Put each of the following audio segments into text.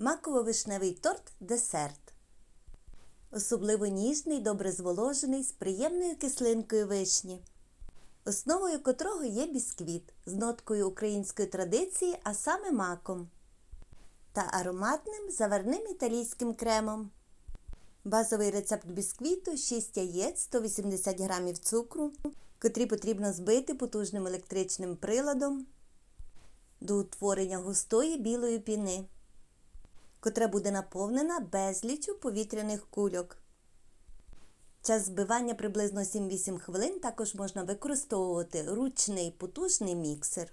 Маково-вишневий торт десерт. Особливо ніжний, добре зволожений, з приємною кислинкою вишні, основою котрого є бісквіт з ноткою української традиції, а саме маком та ароматним заварним італійським кремом. Базовий рецепт бісквіту 6 яєць, 180 г цукру, котрі потрібно збити потужним електричним приладом до утворення густої білої піни, котра буде наповнена безліччю повітряних кульок. Час збивання приблизно 7-8 хвилин також можна використовувати ручний потужний міксер.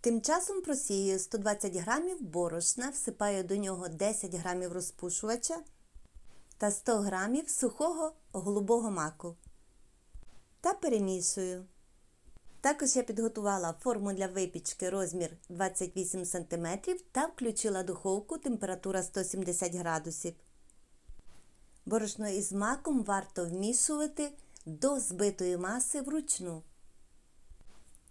Тим часом просіюю 120 г борошна, всипаю до нього 10 г розпушувача та 100 г сухого голубого маку та перемішую. Також я підготувала форму для випічки розмір 28 см та включила духовку температура 170 градусів. Борошно із маком варто вмішувати до збитої маси вручну.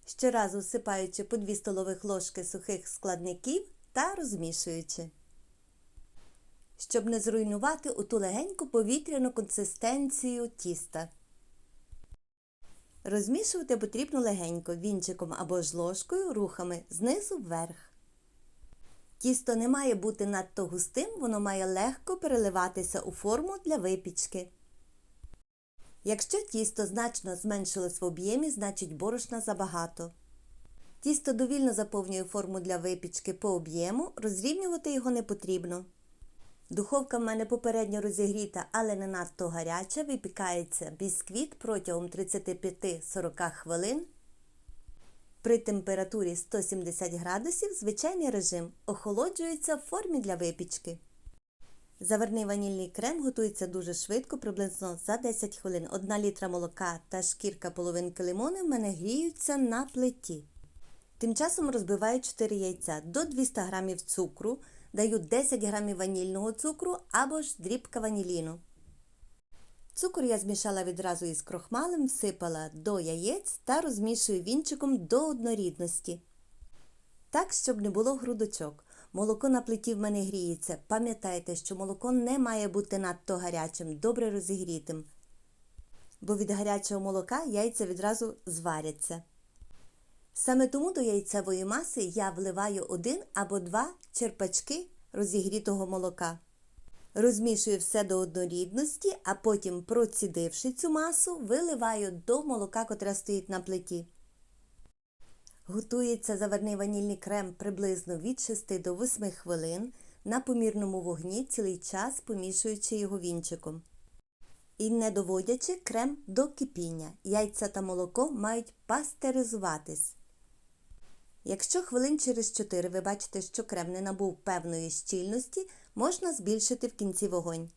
Щоразу всипаючи по 2 столових ложки сухих складників та розмішуючи. Щоб не зруйнувати оту легеньку повітряну консистенцію тіста. Розмішувати потрібно легенько вінчиком або ж ложкою рухами знизу вверх. Тісто не має бути надто густим, воно має легко переливатися у форму для випічки. Якщо тісто значно зменшилось в об'ємі, значить борошна забагато. Тісто довільно заповнює форму для випічки по об'єму, розрівнювати його не потрібно. Духовка в мене попередньо розігріта, але не надто гаряча, випікається бісквіт протягом 35-40 хвилин. При температурі 170 градусів звичайний режим охолоджується в формі для випічки. Заварний ванільний крем готується дуже швидко, приблизно за 10 хвилин. 1 літра молока та шкірка половинки лимони в мене гріються на плиті. Тим часом розбиваю 4 яйця до 200 г цукру, даю 10 г ванільного цукру або ж дрібка ваніліну. Цукор я змішала відразу із крохмалем, всипала до яєць та розмішую вінчиком до однорідності. Так, щоб не було грудочок. Молоко на плиті в мене гріється. Пам'ятайте, що молоко не має бути надто гарячим, добре розігрітим. Бо від гарячого молока яйця відразу зваряться. Саме тому до яйцевої маси я вливаю один або два черпачки розігрітого молока. Розмішую все до однорідності, а потім, процідивши цю масу, виливаю до молока, котре стоїть на плиті. Готується заварний ванільний крем приблизно від 6 до 8 хвилин на помірному вогні цілий час помішуючи його вінчиком. І не доводячи крем до кипіння. Яйця та молоко мають пастеризуватись. Якщо хвилин через 4 ви бачите, що крем не набув певної щільності, можна збільшити в кінці вогонь.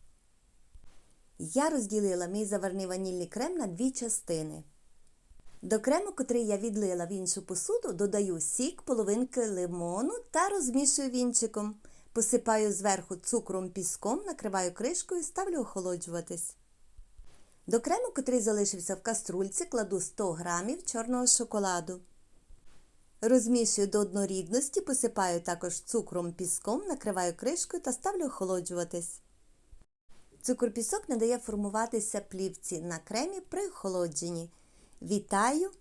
Я розділила мій заварний ванільний крем на дві частини. До крему, котрий я відлила в іншу посуду, додаю сік, половинки лимону та розмішую вінчиком. Посипаю зверху цукром піском, накриваю кришкою, ставлю охолоджуватись. До крему, котрий залишився в каструльці, кладу 100 г чорного шоколаду. Розмішую до однорідності, посипаю також цукром піском, накриваю кришкою та ставлю охолоджуватись. Цукор-пісок не дає формуватися плівці на кремі при охолодженні. Вітаю!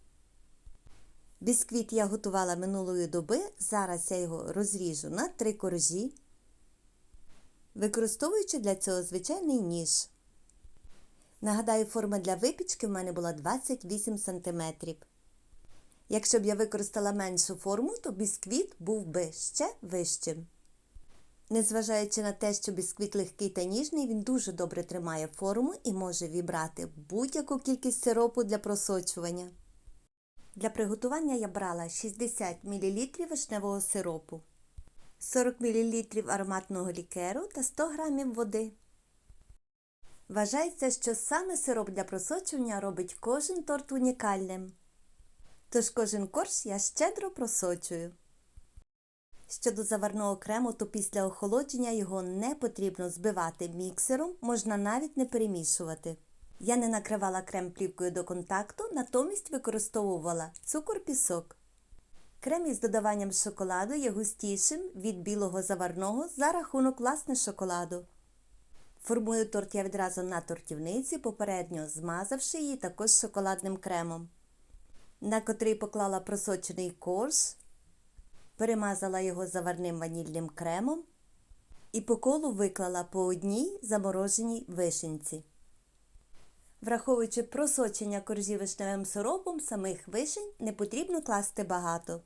Бісквіт я готувала минулої доби. Зараз я його розріжу на три коржі, використовуючи для цього звичайний ніж. Нагадаю, форма для випічки в мене була 28 см. Якщо б я використала меншу форму, то бісквіт був би ще вищим. Незважаючи на те, що бісквіт легкий та ніжний, він дуже добре тримає форму і може вібрати будь-яку кількість сиропу для просочування. Для приготування я брала 60 мл вишневого сиропу, 40 мл ароматного лікеру та 100 г води. Вважається, що саме сироп для просочування робить кожен торт унікальним. Тож кожен корж я щедро просочую. Щодо заварного крему, то після охолодження його не потрібно збивати міксером, можна навіть не перемішувати. Я не накривала крем плівкою до контакту, натомість використовувала цукор-пісок. Крем із додаванням шоколаду є густішим від білого заварного за рахунок власне шоколаду. Формую торт я відразу на тортівниці, попередньо змазавши її також шоколадним кремом, на котрий поклала просочений корж, перемазала його заварним ванільним кремом і по колу виклала по одній замороженій вишенці. Враховуючи просочення коржі вишневим сиропом, самих вишень не потрібно класти багато.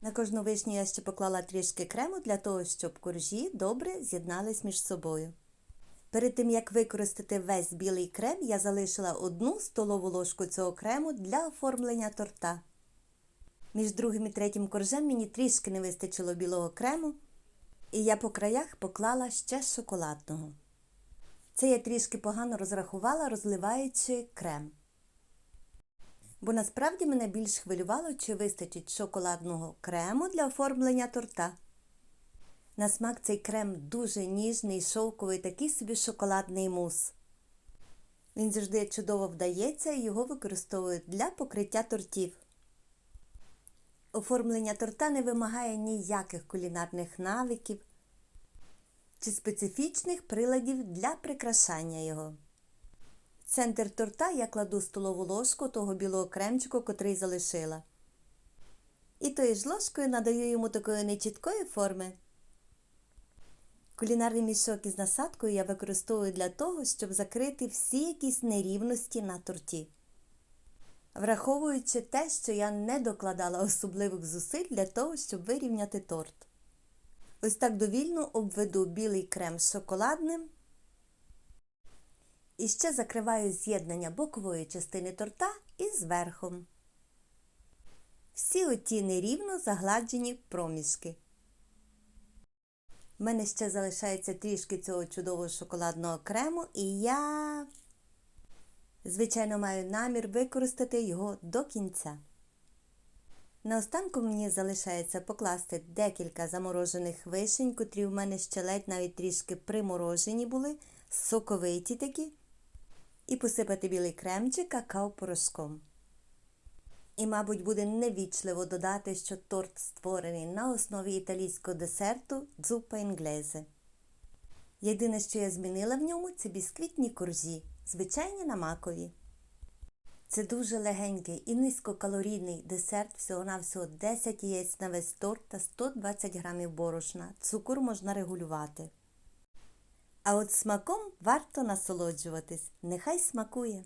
На кожну вишню я ще поклала трішки крему для того, щоб коржі добре з'єднались між собою. Перед тим, як використати весь білий крем, я залишила одну столову ложку цього крему для оформлення торта. Між другим і третім коржем мені трішки не вистачило білого крему, і я по краях поклала ще шоколадного. Це я трішки погано розрахувала, розливаючи крем. Бо насправді мене більш хвилювало, чи вистачить шоколадного крему для оформлення торта. На смак цей крем дуже ніжний, шовковий, такий собі шоколадний мус. Він завжди чудово вдається і його використовують для покриття тортів. Оформлення торта не вимагає ніяких кулінарних навиків чи специфічних приладів для прикрашання його. Центр торта я кладу столову ложку того білого кремчику, котрий залишила. І тою ж ложкою надаю йому такої нечіткої форми. Кулінарний мішок із насадкою я використовую для того, щоб закрити всі якісь нерівності на торті. Враховуючи те, що я не докладала особливих зусиль для того, щоб вирівняти торт. Ось так довільно обведу білий крем з шоколадним. І ще закриваю з'єднання бокової частини торта із верхом. Всі оті нерівно загладжені проміжки. У мене ще залишається трішки цього чудового шоколадного крему, і я, звичайно, маю намір використати його до кінця. Наостанку мені залишається покласти декілька заморожених вишень, котрі в мене ще ледь навіть трішки приморожені були, соковиті такі, і посипати білий кремчик какао-порошком. І, мабуть, буде невічливо додати, що торт створений на основі італійського десерту дзупа інглезе. Єдине, що я змінила в ньому, це бісквітні коржі, звичайні на макові. Це дуже легенький і низькокалорійний десерт, всього-навсього 10 яєць на весь торт та 120 грамів борошна. Цукор можна регулювати. А от смаком варто насолоджуватись, нехай смакує.